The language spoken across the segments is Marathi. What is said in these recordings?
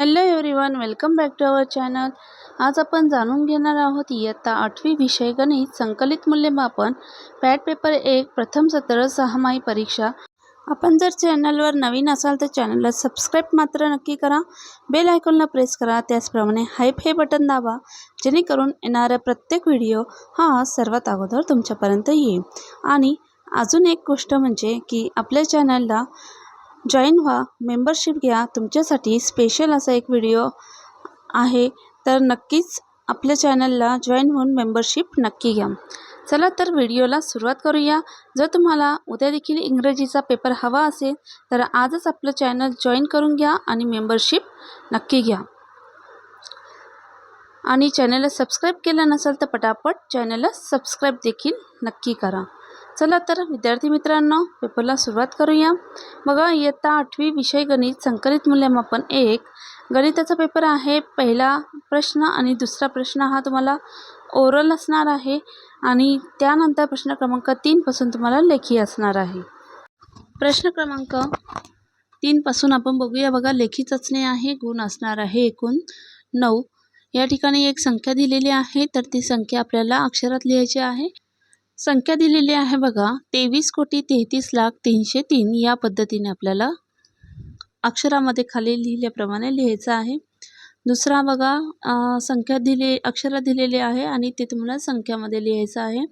Hello everyone welcome back to our channel आज आपण जाणून घेणार आहोत इयत्ता आठवी विषय गणित संकलित मूल्यमापन पॅड पेपर एक प्रथम सत्र सहामाही परीक्षा. आपण जर चॅनलवर नवीन असाल तर चॅनलला सबस्क्राईब मात्र नक्की करा. बेल आयकॉनला प्रेस करा त्याचप्रमाणे हाईप हे बटन दाबा जेणेकरून येणारा प्रत्येक व्हिडिओ हा सर्वात अगोदर तुमच्यापर्यंत येईल. आणि अजून एक गोष्ट म्हणजे की आपल्या चॅनलला जॉईन व्हा. मेंबरशिप घ्या. तुमच्यासाठी स्पेशल असा एक व्हिडिओ आहे. तर नक्कीच आपल्या चॅनलला जॉईन होऊन मेंबरशिप नक्की घ्या. चला तर व्हिडिओला सुरुवात करूया. जर तुम्हाला उद्या देखील इंग्रजीचा पेपर हवा असेल तर आजच आपलं चॅनल जॉईन करून घ्या आणि मेंबरशिप नक्की घ्या. आणि चॅनलला सबस्क्राईब केलं नसेल तर पटापट चॅनलला सबस्क्राईब देखील नक्की करा. चला तर विद्यार्थी मित्रांनो पेपरला सुरुवात करूया. बघा इयत्ता आठवी विषय गणित संकलित मूल्यमापन एक. गणिताचा पेपर आहे पहिला प्रश्न आणि दुसरा प्रश्न हा तुम्हाला ओरल असणार आहे आणि त्यानंतर प्रश्न क्रमांक तीनपासून तुम्हाला लेखी असणार आहे. प्रश्न क्रमांक तीनपासून आपण बघूया बघा लेखी चाचणी आहे गुण असणार आहे एकूण नऊ. या ठिकाणी एक संख्या दिलेली आहे तर ती संख्या आपल्याला अक्षरात लिहायची आहे. संख्या दिलेली आहे बघा. तेवीस कोटी तेहतीस लाख तीनशे तीन या पद्धतीने आपल्याला अक्षरामध्ये खाली लिहिल्याप्रमाणे लिहायचं आहे. दुसरा बघा संख्या दिले अक्षर दिलेली आहे आणि ते तुम्हाला संख्यामध्ये लिहायचं आहे.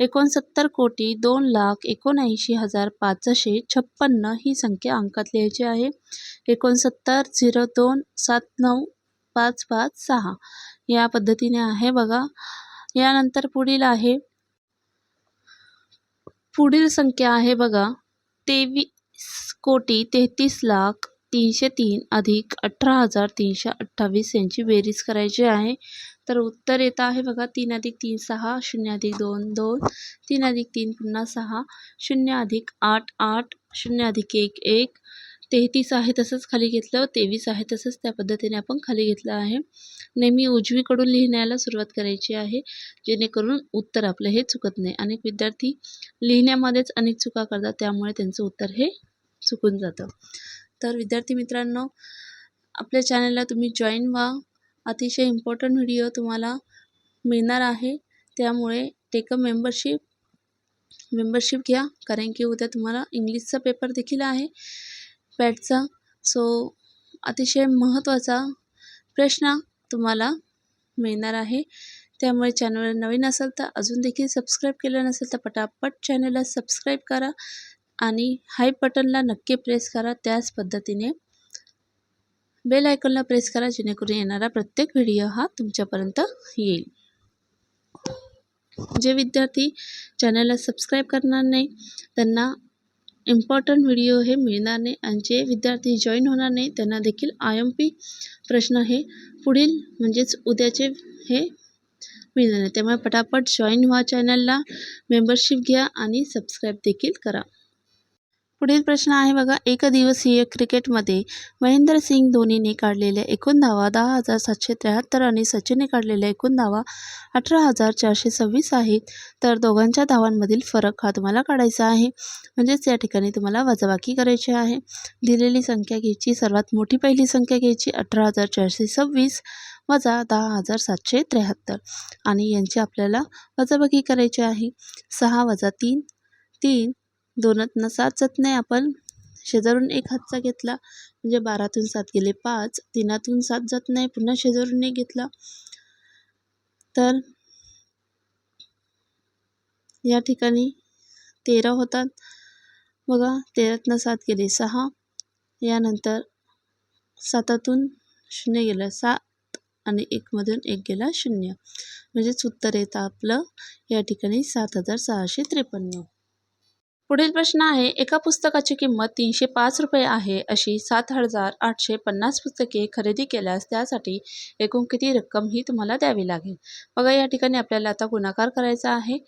एकोणसत्तर कोटी दोन लाख एकोणऐंशी हजार पाचशे छप्पन्न ही संख्या अंकात लिहायची आहे. एकोणसत्तर झिरो दोन सात नऊ पाच पाच सहा या पद्धतीने आहे बघा. यानंतर पुढील आहे. पुढील संख्या आहे बघा. तेवीस कोटी तेहतीस लाख तीनशे तीन अधिक अठरा हजार तीनशे अठ्ठावीस यांची बेरीज करायची आहे. तर उत्तर येत आहे बघा तीन अधिक तीन सहा शून्य अधिक दोन दोन. तीन अधिक तीन पुन्हा सहा शून्य अधिक आठ आठ. शून्य अधिक एक एक. तेहतीस आहे तसंच खाली घेतलं तेवीस आहे तसंच त्या पद्धतीने आपण खाली घेतलं आहे. नेहमी उजवीकडून लिहिण्याला सुरुवात करायची आहे जेणेकरून उत्तर आपलं हे चुकत नाही. अनेक विद्यार्थी लिहिण्यामध्येच अनेक चुका करतात त्यामुळे त्यांचं उत्तर हे चुकून जातं. तर विद्यार्थी मित्रांनो आपल्या चॅनलला तुम्ही जॉईन व्हा. अतिशय इम्पॉर्टंट व्हिडिओ तुम्हाला मिळणार आहे. त्यामुळे टेक अ मेंबरशिप मेंबरशिप घ्या. कारण की उद्या तुम्हाला इंग्लिशचा पेपर देखील आहे. पॅटचा सो अतिशय महत्त्वाचा प्रश्न तुम्हाला मिळणार आहे. त्यामुळे चॅनल नवीन असेल तर अजून देखील सबस्क्राईब केलं नसेल तर पटापट चॅनलला सबस्क्राईब करा आणि हाय बटनला नक्की प्रेस करा. त्याच पद्धतीने बेल आयकॉनला प्रेस करा जेणेकरून येणारा प्रत्येक व्हिडिओ हा तुमच्यापर्यंत येईल. जे विद्यार्थी चॅनलला सबस्क्राईब करणार नाही त्यांना इम्पॉर्टंट व्हिडिओ हे मिळणार नाही आणि जे विद्यार्थी जॉईन होणार नाही त्यांना देखील आय एम पी प्रश्न हे पुढील म्हणजेच उद्याचे हे मिळणार नाही. त्यामुळे पटापट जॉईन व्हा चॅनलला मेंबरशिप घ्या आणि सबस्क्राईब देखील करा. पुढील प्रश्न आहे बघा. एकदिवसीय क्रिकेटमध्ये महेंद्रसिंग धोनीने काढलेल्या एकूण धावा दहा हजार सातशे त्र्याहत्तर आणि सचिनने काढलेल्या एकूण धावा अठरा हजार चारशे सव्वीस आहेत. तर दोघांच्या धावांमधील फरक हा तुम्हाला काढायचा आहे. म्हणजेच या ठिकाणी तुम्हाला वजाबाकी करायची आहे. दिलेली संख्या घ्यायची सर्वात मोठी पहिली संख्या घ्यायची अठरा हजार चारशे सव्वीस वजा दहा हजार सातशे त्र्याहत्तर. आणि यांची आपल्याला वजाबाकी करायची आहे. सहा वजा तीन तीन दोनातनं सात जात नाही आपण. शेजारून एक हातचा घेतला म्हणजे बारातून सात गेले पाच. तीनातून सात जात नाही पुन्हा शेजारून एक घेतला. तर या ठिकाणी तेरा होतात. बघा तेरातनं सात गेले सहा. यानंतर सातातून शून्य गेलं सात आणि एकमधून एक गेला शून्य. म्हणजेच उत्तर येतं आपलं. या ठिकाणी सात हजार सहाशे त्रेपन्न. पुढील प्रश्न आहे एका पुस्तकाची किंमत तीनशे पाच रुपये आहे अशी सात हजार आठशे पन्नास पुस्तके खरेदी केल्यास त्यासाठी एकूण किती रक्कम ही तुम्हाला द्यावी लागेल? बघा या ठिकाणी आपल्याला आता गुणाकार करायचा आहे.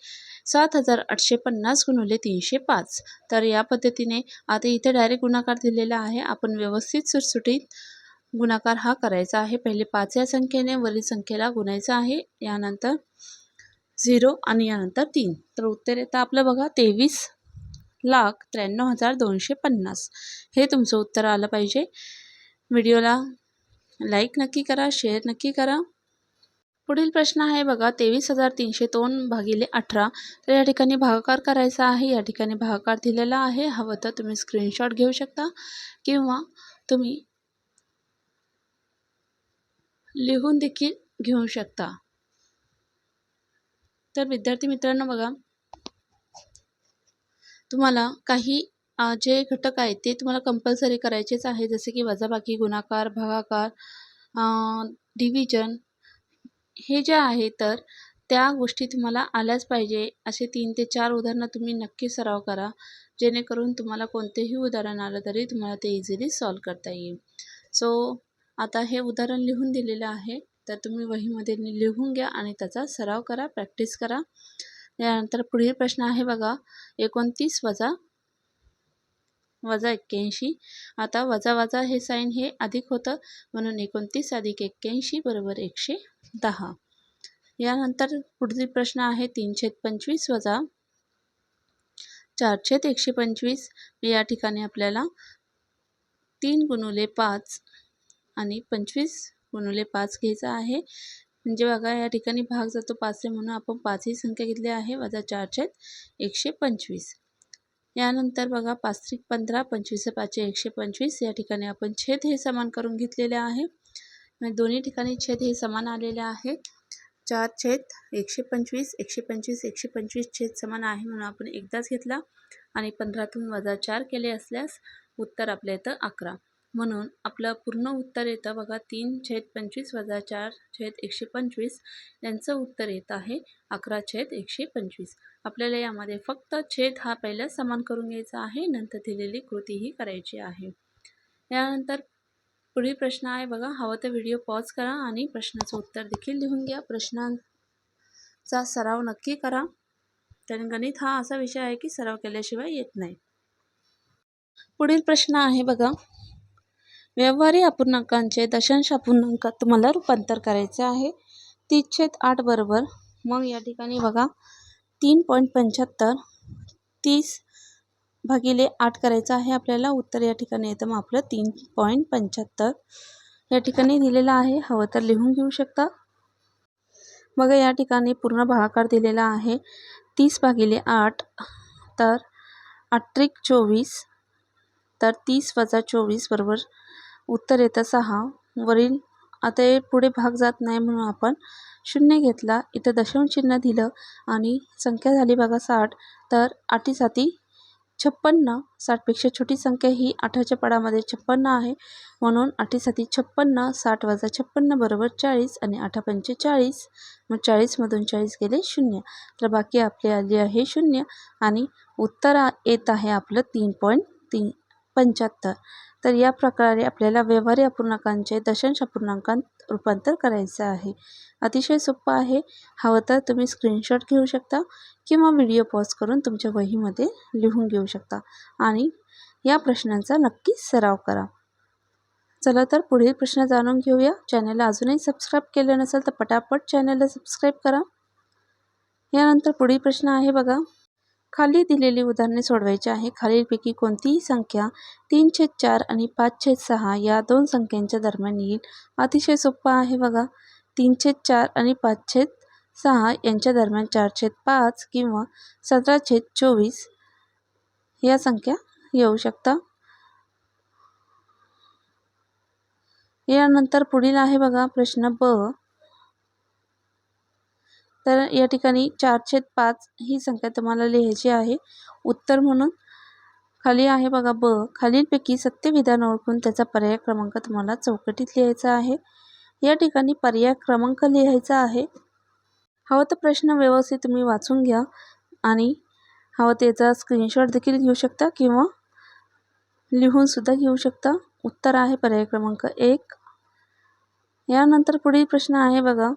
सात हजार आठशे पन्नास गुणवले तीनशे पाच. तर या पद्धतीने आता इथे डायरेक्ट गुणाकार दिलेला आहे. आपण व्यवस्थित सुटसुटीत गुणाकार हा करायचा आहे. पहिले पाच या संख्येने वरील संख्येला गुणायचा आहे. यानंतर झिरो आणि यानंतर तीन. तर उत्तर येतं आपलं बघा तेवीस लाख त्र्याण्णव हजार दोनशे पन्नास. हे तुमचं उत्तर आलं पाहिजे. व्हिडिओला लाईक नक्की करा शेअर नक्की करा. पुढील प्रश्न आहे बघा तेवीस हजार तीनशे दोन भागिले अठरा. तर या ठिकाणी भागाकार करायचा आहे. या ठिकाणी भागाकार दिलेला आहे. हवं तर तुम्ही स्क्रीनशॉट घेऊ शकता. किंवा तुम्ही लिहून देखील घेऊ शकता. तर विद्यार्थी मित्रांनो बघा तुम्हाला काही जे घटक आहेत ते तुम्हाला कंपल्सरी करायचेच आहे जसे की वजाबाकी गुणाकार भागाकार डिव्हिजन हे जे आहे तर त्या गोष्टी तुम्हाला आल्याच पाहिजे. असे तीन ते चार उदाहरणं तुम्ही नक्की सराव करा. जेणेकरून तुम्हाला कोणतेही उदाहरण आलं तरी तुम्हाला ते इझिली सॉल्व करता येईल. सो आता हे उदाहरण लिहून दिलेलं आहे. तर तुम्ही वहीमध्ये लिहून घ्या आणि त्याचा सराव करा प्रॅक्टिस करा. यानंतर पुढील प्रश्न आहे बघा एकोणतीस वजा वजा एक्क्याऐंशी. आता वजा वजा हे साईन हे अधिक होतं म्हणून एकोणतीस अधिक एक्क्याऐंशी बरोबर एकशे दहा. यानंतर पुढील प्रश्न आहे तीनशे पंचवीस वजा चारशेत एकशे पंचवीस. या ठिकाणी आपल्याला तीन गुणुले पाच आणि पंचवीस गुणुले पाच घ्यायचा आहे. म्हणजे बघा या ठिकाणी भाग जातो पाचशे म्हणून आपण पाचही संख्या घेतली आहे. वजा चारशे एकशे पंचवीस. यानंतर बघा पाच त्रिक पंधरा पंचवीस पाचशे एकशे पंचवीस. या ठिकाणी आपण छेद हे समान करून घेतलेले आहे. म्हणजे दोन्ही ठिकाणी छेद हे समान आलेले आहे चार छेद एकशे पंचवीस एकशे पंचवीस एकशे पंचवीस छेद समान आहे म्हणून आपण एकदाच घेतला. आणि पंधरातून वजा चार केले असल्यास उत्तर आपल्या इथं अकरा. म्हणून आपलं पूर्ण उत्तर येतं बघा तीन छेद पंचवीस वजा चार छेद एकशे पंचवीस. यांचं उत्तर येत आहे अकरा छेद एकशे पंचवीस. आपल्याला यामध्ये फक्त छेद हा पहिला समान करून घ्यायचा आहे नंतर दिलेली कृतीही करायची आहे. यानंतर पुढील प्रश्न आहे बघा हवं तर व्हिडिओ पॉज करा आणि प्रश्नाचं उत्तर देखील लिहून घ्या. प्रश्नांचा सराव नक्की करा. कारण गणित हा असा विषय आहे की सराव केल्याशिवाय येत नाही. पुढील प्रश्न आहे बघा व्यवहारी अपूर्णांकांचे दशांश अपूर्णांकात तुम्हाला रूपांतर करायचे आहे. तीसशेत आठ बरोबर. मग या ठिकाणी बघा तीन पॉईंट पंच्याहत्तर तीस भागिले आठ करायचं आहे आपल्याला. उत्तर या ठिकाणी येतं. मग आपलं तीन पॉईंट पंच्याहत्तर. या ठिकाणी दिलेलं आहे. हवं तर लिहून घेऊ शकता. बघा या ठिकाणी पूर्ण भागाकार दिलेला आहे. तीस भागिले आठ तर अठ्ठ्रिक चोवीस तर तीस वजा चोवीस बरोबर उत्तर येतं सहा. वरील आता हे पुढे भाग जात नाही म्हणून आपण शून्य घेतला. इथं दशम चिन्ह दिलं आणि संख्या झाली बघा साठ. तर आठीसाठी छप्पन्न. साठपेक्षा छोटी संख्या ही आठाच्या पडामध्ये छप्पन्न आहे. म्हणून आठीसाठी छप्पन्न साठ वजा छप्पन्न बरोबर चाळीस आणि आठा पंचेचाळीस मग चाळीसमधून चाळीस गेले शून्य. तर बाकी आपले आली आहे शून्य आणि उत्तर येत आहे आपलं तीन पॉईंट तीन पंच्याहत्तर. तर या प्रकारे आपल्याला व्यवहारी अपूर्णांकांचे दशांश अपूर्णांकांत रूपांतर करायचं आहे. अतिशय सोपं आहे. हवं तर तुम्ही स्क्रीनशॉट घेऊ शकता किंवा व्हिडिओ पॉज करून तुमच्या वहीमध्ये लिहून घेऊ शकता. आणि या प्रश्नांचा नक्की सराव करा. चला तर पुढील प्रश्न जाणून घेऊया. चॅनलला अजूनही सबस्क्राईब केलं नसेल तर पटापट चॅनलला सबस्क्राईब करा. यानंतर पुढील प्रश्न आहे बघा. खाली दिलेली उदाहरणे सोडवायची आहे. खालीलपैकी कोणतीही संख्या तीन छेद चार आणि पाच छेद सहा या दोन संख्यांच्या दरम्यान येईल. अतिशय सोपा आहे बघा. तीन छेद चार आणि पाच छेद सहा यांच्या दरम्यान चार छेद पाच किंवा सतरा छेद चोवीस या संख्या येऊ शकता. यानंतर पुढील आहे बघा प्रश्न ब. तर या ठिकाणी चारशे पाच ही संख्या तुम्हाला लिहायची आहे. उत्तर म्हणून खाली आहे बघा ब. खालीलपैकी सत्य विधान ओळखून त्याचा पर्याय क्रमांक तुम्हाला चौकटीत लिहायचा आहे. या ठिकाणी पर्याय क्रमांक लिहायचा आहे. हवं तर प्रश्न व्यवस्थित तुम्ही वाचून घ्या आणि हवं त्याचा स्क्रीनशॉट देखील घेऊ शकता किंवा लिहूनसुद्धा घेऊ शकता. उत्तर आहे पर्याय क्रमांक एक. यानंतर पुढील प्रश्न आहे बघा.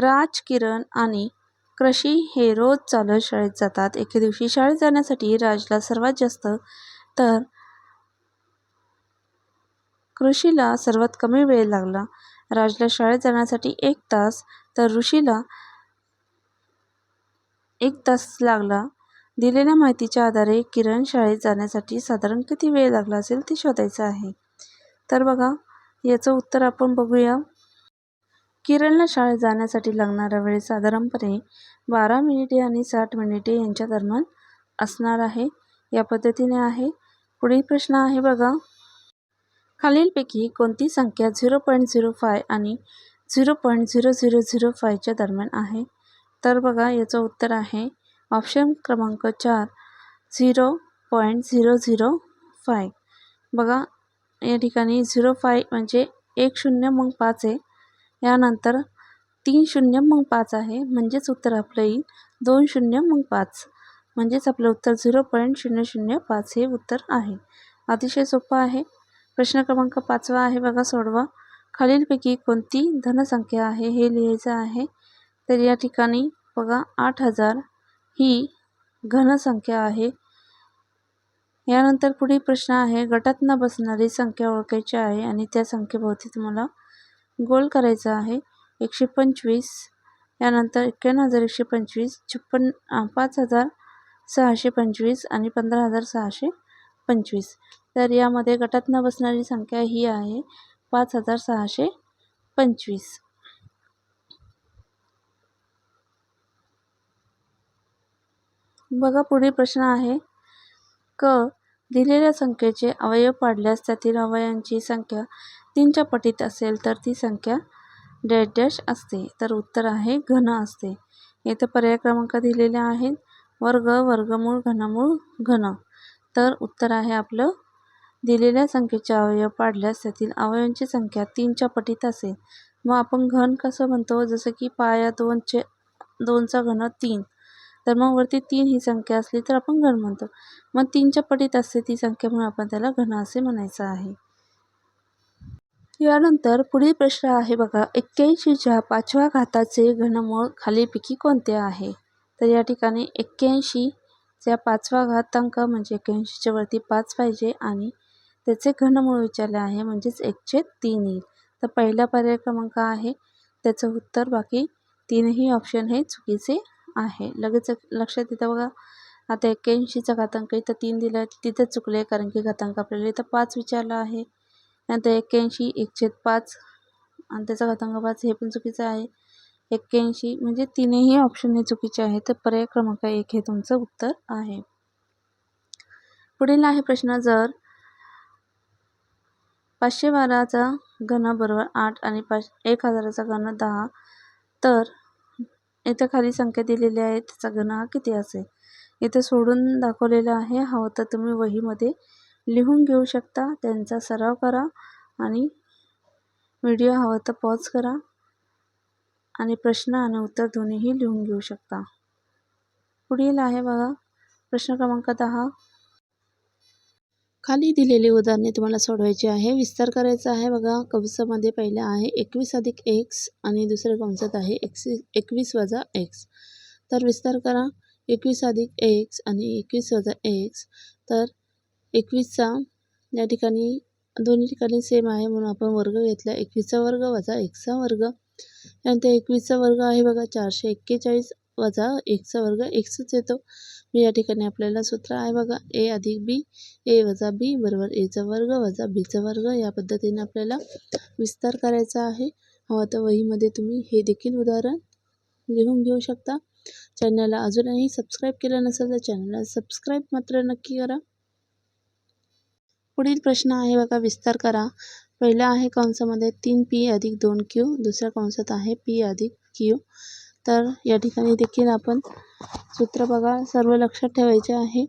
राज किरण आणि कृषी हे रोज चालत शाळेत जातात. एके दिवशी शाळेत जाण्यासाठी राजला सर्वात जास्त तर कृषीला सर्वात कमी वेळ लागला. राजला शाळेत जाण्यासाठी एक तास तर ऋषीला एक तास लागला. दिलेल्या माहितीच्या आधारे किरण शाळेत जाण्यासाठी साधारण किती वेळ लागला असेल ते शोधायचं आहे. तर बघा याचं उत्तर आपण बघूया. किरणला शाळेत जाण्यासाठी लागणारा वेळ साधारणपणे बारा मिनिटे आणि साठ मिनिटे यांच्या दरम्यान असणार आहे. या पद्धतीने आहे. पुढील प्रश्न आहे बघा. खालीलपैकी कोणती संख्या झिरो पॉईंट झिरो फाय आणि zero point zero zero zero फायच्या दरम्यान आहे? तर बघा याचं उत्तर आहे. ऑप्शन क्रमांक चार zero point zero zero five. बघा या ठिकाणी झिरो फाय म्हणजे एक शून्य मग पाच आहे. यानंतर तीन शून्य मग पाच आहे. म्हणजेच उत्तर आपलं येईल. दोन शून्य मग पाच. म्हणजेच आपलं उत्तर झिरो पॉईंट शून्य शून्य पाच हे उत्तर आहे. अतिशय सोपं आहे. प्रश्न क्रमांक पाचवा आहे बघा सोडवा. खालीलपैकी कोणती धनसंख्या आहे हे लिहायचं आहे. तर या ठिकाणी बघा आठ हजार ही घनसंख्या आहे. यानंतर पुढील प्रश्न आहे गटात न बसणारी संख्या ओळखायची आहे आणि त्या संख्येभोवती तुम्हाला गोल करायचा आहे. एकशे पंचवीस. यानंतर एक्क्याण्णव हजार एकशे पंचवीस छप्पन पाच हजार सहाशे पंचवीस आणि पंधरा हजार सहाशे पंचवीस. तर यामध्ये गटात न बसणारी संख्या ही आहे पाच हजार सहाशे पंचवीस. बघा पुढील प्रश्न आहे. क दिलेल्या संख्येचे अवयव पाडल्यास त्यातील अवयवांची संख्या तीनच्या पटीत असेल तर ती संख्या डॅश डॅश असते. तर उत्तर आहे घन असते. येथे पर्याय क्रमांक दिलेले आहेत. वर्ग वर्गमूळ घनमूळ घन. तर उत्तर आहे आपलं दिलेल्या संख्येचे अवयव पाडल्यास त्यातील अवयवांची संख्या तीनच्या पटीत असेल. मग आपण घन कसं म्हणतो? जसं की पाया दोनचे दोनचा घन तीन. तर मग वरती तीन ही संख्या असली तर आपण घन म्हणतो. मग तीनच्या पटीत असते ती संख्या म्हणून आपण त्याला घन असे म्हणायचं आहे. यानंतर पुढील प्रश्न आहे बघा एक्क्याऐंशीच्या पाचव्या घाताचे घनमूळ खालीपैकी कोणते आहे? तर या ठिकाणी एक्क्याऐंशीच्या पाचवा घातांक म्हणजे एक्क्याऐंशीच्या वरती पाच पाहिजे आणि त्याचे घनमूळ विचारले आहे म्हणजेच एकशे तीन येईल. तर पहिला पर्याय क्रमांक आहे त्याचं उत्तर बाकी तीनही ऑप्शन हे चुकीचे आहे. लगेच लक्षात येतं बघा. आता एक्क्याऐंशीचा घातांक इथं तीन दिला तिथं चुकले कारण की घातांक आपल्याला इथं पाच विचारला आहे. नंतर एक्क्याऐंशी एकशे पाच आणि त्याचा घातांक पाच हे पण चुकीचं आहे. एक्क्याऐंशी म्हणजे तीनही ऑप्शन हे चुकीचे आहे तर पर्याय क्रमांक एक हे तुमचं उत्तर आहे. पुढील आहे प्रश्न जर पाचशे बाराचा घन बरोबर आठ आणि पाच एक हजाराचा घन दहा तर इथं खाली संख्या दिलेली आहे त्याचा घन हा किती असेल? इथं सोडून दाखवलेलं आहे हवं तर तुम्ही वहीमध्ये लिहून घेऊ शकता. त्यांचा सराव करा आणि व्हिडिओ हवा तर पॉज करा आणि प्रश्न आणि उत्तर दोन्हीही लिहून घेऊ शकता. पुढील आहे बघा प्रश्न क्रमांक दहा. खाली दिलेली उदाहरणे तुम्हाला सोडवायची आहे. विस्तार करायचा आहे. बघा कंसामध्ये पहिला आहे एकवीस अधिक एक्स आणि दुसऱ्या कंसात आहे एक्सी एकवीस वजा एक्स तर विस्तार करा. एकवीस अधिक एक्स आणि एकवीस वजा एक्स तर एकवीसचा या ठिकाणी दोन्ही ठिकाणी सेम आहे म्हणून आपण वर्ग घेतला. एकवीसचा वर्ग वजा एकचा वर्ग. त्यानंतर एकवीसचा वर्ग आहे बघा चारशे एक्केचाळीस वजा एकचा वर्ग. एक्सच येतो या ठिकाणी आपल्याला सूत्र आहे बघा ए अधिक बी ए वजा बी बरोबर एचा वर्ग वजा बीचा वर्ग या पद्धतीने आपल्याला विस्तार करायचा आहे. हो, हवा तर वहीमध्ये तुम्ही हे देखील उदाहरण लिहून घेऊ शकता. चॅनलला अजूनही सबस्क्राईब केलं नसेल तर चॅनलला सबस्क्राईब मात्र नक्की करा. पुढील प्रश्न आहे बघा विस्तार करा. पहिला आहे कंसामध्ये तीन पी अधिक दोन क्यू दुसऱ्या कंसात आहे पी अधिक क्यू. तर या ठिकाणी देखील आपण सूत्र बघा सर्व लक्षात ठेवायचे आहे.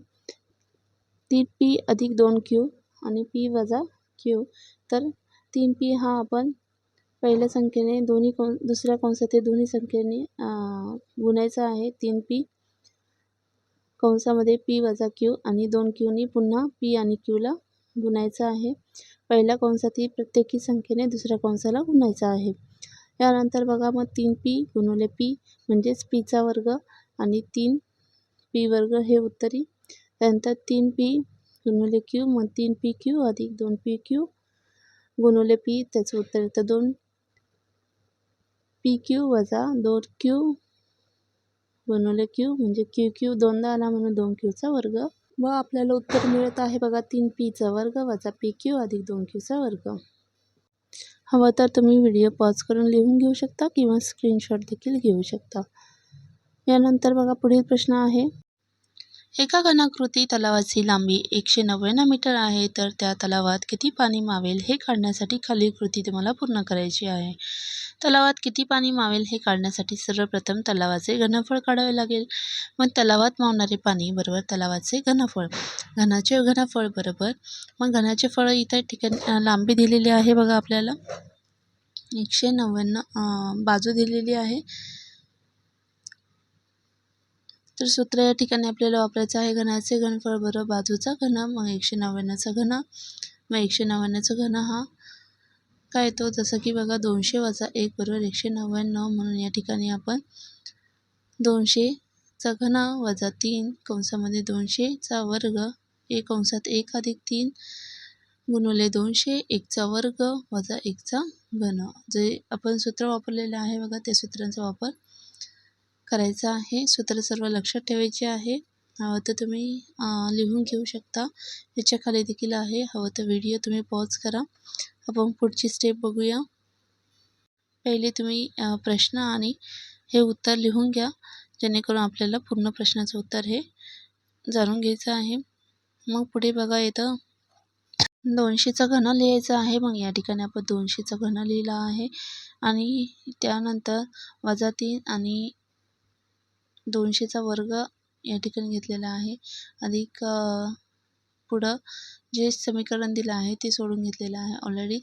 तीन पी अधिक दोन क्यू आणि पी वजा क्यू तर तीन पी हा आपण पहिल्या संख्येने दोन्ही कोण दुसऱ्या कंसात दोन्ही संख्येने गुणायचा आहे. तीन पी कंसामध्ये पी वजा क्यू आणि दोन क्यूनी पुन्हा पी आणि क्यूला गुणायचं आहे. पहिल्या कंसातील प्रत्येकी संख्येने दुसऱ्या कंसाला गुणायचं आहे. यानंतर बघा मग तीन पी गुणवले पी म्हणजेच पीचा वर्ग आणि तीन पी वर्ग हे उत्तरी. त्यानंतर तीन पी गुणवले क्यू मग तीन पी क्यू अधिक दोन पी क्यू गुणवले पी त्याचं उत्तर येतं दोन. पी क्यू वजा दोन क्यू गुणवले क्यू म्हणजे क्यू क्यू दोनदा आला म्हणून दोन क्यूचा वर्ग. व आपल्याला उत्तर मिळत आहे बघा तीन पीचा वर्ग वजा पी क्यू अधिक दोन क्यूचा वर्ग. हवं तर तुम्ही व्हिडिओ पॉज करून लिहून घेऊ शकता किंवा स्क्रीनशॉट देखील घेऊ शकता. यानंतर बघा पुढील प्रश्न आहे. एका घनाकृती तलावाची लांबी एकशे नव्याण्णव मीटर आहे तर त्या तलावात किती पाणी मावेल हे काढण्यासाठी खालील कृती तुम्हाला पूर्ण करायची आहे. तलावात किती पाणी मावेल हे काढण्यासाठी सर्वप्रथम तलावाचे घनफळ काढावे लागेल. मग तलावात मावणारे पाणी बरोबर तलावाचे घनफळ. घनाचे घनफळ बरोबर. मग घनाचे फळ इतर ठिकाणी लांबी दिलेली आहे बघा आपल्याला. एकशे नव्याण्णव बाजू दिलेली आहे. तर सूत्र या ठिकाणी आपल्याला वापरायचं आहे. घनाचे घनफळ बरोबर बाजूचा घन मग एकशे नव्याण्णवचा घन मग एकशे नव्याण्णवचा घन हा काय येतो? जसं की बघा दोनशे वजा एक बरोबर एकशे नव्याण्णव म्हणून या ठिकाणी आपण दोनशेचा घन वजा तीन कंसामध्ये दोनशेचा वर्ग एक कंसात एक अधिक तीन गुणवले दोनशे एकचा वर्ग वजा एकचा घन. जे आपण सूत्र वापरलेलं आहे बघा त्या सूत्रांचा वापर करायचा आहे. सूत्र सर्व लक्षात ठेवायचे आहे. तर तुम्ही लिहून घेऊ शकता. याच्या खाली देखील आहे. हवं तर व्हिडिओ तुम्ही पॉज करा. आपण पुढची स्टेप बघूया. पहिले तुम्ही प्रश्न आणि हे उत्तर लिहून घ्या. जेणेकरून आपल्याला पूर्ण प्रश्नाचं उत्तर हे जाणून घ्यायचं आहे. मग पुढे बघा येतं दोनशेचा घन लिहायचा आहे. मग या ठिकाणी आपण दोनशेचा घन लिहिला आहे. आणि त्यानंतर वजा तीन आणि दोनशेचा वर्ग या ठिकाणी घेतलेला आहे. अधिक पुढं जे समीकरण दिलं आहे ते सोडून घेतलेलं आहे. ऑलरेडी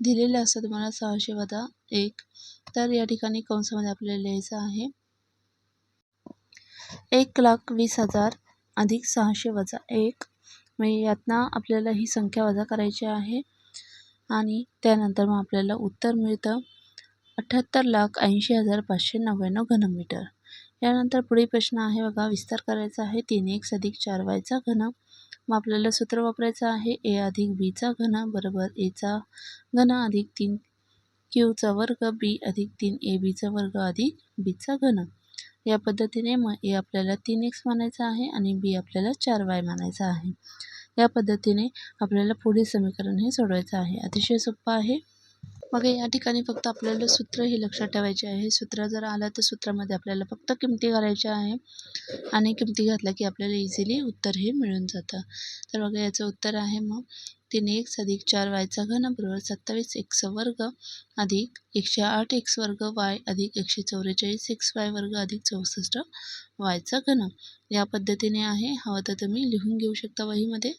दिलेलं असतं तुम्हाला सहाशे वजा एक. तर या ठिकाणी कंसामध्ये आपल्याला लिहायचं आहे. एक लाख वीस हजार अधिक सहाशे वजा एक. म्हणजे यातनं आपल्याला ही संख्या वजा करायची आहे. आणि त्यानंतर मग आपल्याला उत्तर मिळतं. अठ्ठ्याहत्तर लाख ऐंशी हजार पाचशे नव्याण्णव घनमीटर. यानंतर पुढील प्रश्न आहे बघा विस्तार करायचा आहे. तीन एक्स अधिक चार वायचा घन. मग आपल्याला सूत्र वापरायचं आहे. ए अधिक बीचा घन बरोबर एचा घन अधिक तीन. क्यूचा वर्ग बी अधिक तीन. ए बीचा वर्ग अधिक बीचा घन. या पद्धतीने मग ए आपल्याला तीन एक्स मानायचा आहे आणि बी आपल्याला चार वाय मानायचा आहे. या पद्धतीने आपल्याला पुढील समीकरण हे सोडवायचं आहे. अतिशय सोपं आहे. मग या ठिकाणी फक्त आपल्याला सूत्र हे लक्षात ठेवायचे आहे. सूत्र जर आलं तर सूत्रामध्ये आपल्याला फक्त किमती घालायच्या आहे आणि किमती घातल्या की आपल्याला इझिली उत्तर हे मिळून जातं. तर बघा याचं उत्तर आहे मग तीन एक्स अधिक चार वायचा घन बरोबर सत्तावीस एक्स वर्ग अधिक एकशे आठ एक्स वर्ग वाय अधिक एकशे चौवेचाळीस एक्स वाय वर्ग अधिक चौसष्ट वायचा घन. या पद्धतीने आहे. हवं तर तुम्ही लिहून घेऊ शकता वहीमध्ये.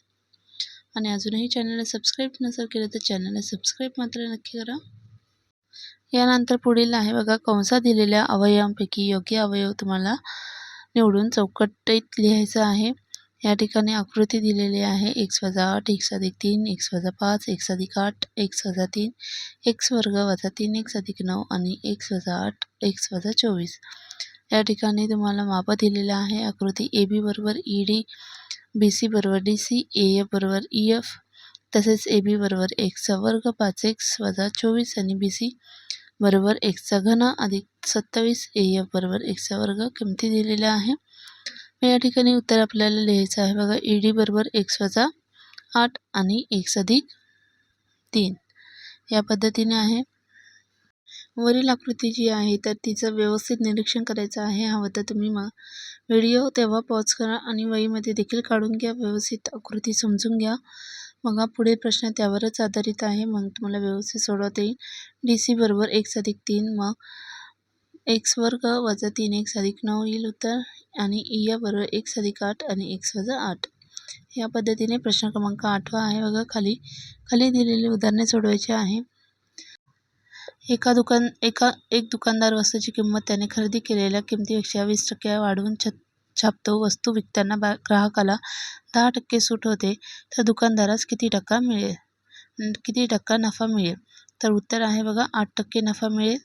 आणि अजूनही चॅनलला सबस्क्राईब नसेल केलं तर चॅनलला सबस्क्राईब मात्र नक्की करा. यानंतर पुढील आहे बघा कंसा दिलेल्या अवयवांपैकी योग्य अवयव तुम्हाला निवडून चौकटीत लिहायचं आहे. या ठिकाणी आकृती दिलेली आहे एक्स वजा आठ एक्स अधिक तीन एक्स वजा पाच एक्स अधिक आठ एक्स वजा तीन एक्स वर्ग वजा तीन एक्स अधिक नऊ आणि एक्स वजा आठ एक्स वजा चोवीस. या ठिकाणी तुम्हाला माप दिलेलं आहे. आकृती ए बी बरोबर ई डी बी सी बरोबर डी सी ए एफ बरोबर ई एफ तसेच ए बी बरोबर एक्सचा वर्ग पाच एक्स वजा चोवीस आणि बी सी बरोबर एक्सचा घन अधिक सत्तावीस ए एफ बरोबर एक्सचा वर्ग किमती दिलेल्या आहे. या ठिकाणी उत्तर आपल्याला लिहायचं आहे बघा ई डी बरोबर एक्स वजा आठ आणि एक्स अधिक तीन. या पद्धतीने आहे. वरील आकृती जी आहे तर तिचं व्यवस्थित निरीक्षण करायचं आहे हवं तर तुम्ही मग व्हिडिओ तेव्हा पॉज करा आणि वहीमध्ये देखील काढून घ्या व्यवस्थित आकृती समजून घ्या. मग हा पुढील प्रश्न त्यावरच आधारित आहे मग तुम्हाला व्यवस्थित सोडवता येईल. डी सी बरोबर एक्स अधिक तीन मग एक्स वर्ग वजा तीन एक्स अधिक नऊ येईल उत्तर आणि e इया बरोबर एक्स अधिक आठ आणि एक्स वजा आठ. या पद्धतीने प्रश्न क्रमांक आठवा आहे. बघा खाली खाली दिलेली उदाहरणे सोडवायची आहे. एका दुकान एका एक दुकानदार वस्तूची किंमत त्याने खरेदी केलेल्या किमतीपेक्षा वीस टक्के वाढवून छ छापतो. वस्तू विकताना बा ग्राहकाला दहा टक्के सूट होते तर दुकानदारास किती टक्का मिळेल? किती टक्का नफा मिळेल? तर उत्तर आहे बघा आठ टक्के नफा मिळेल.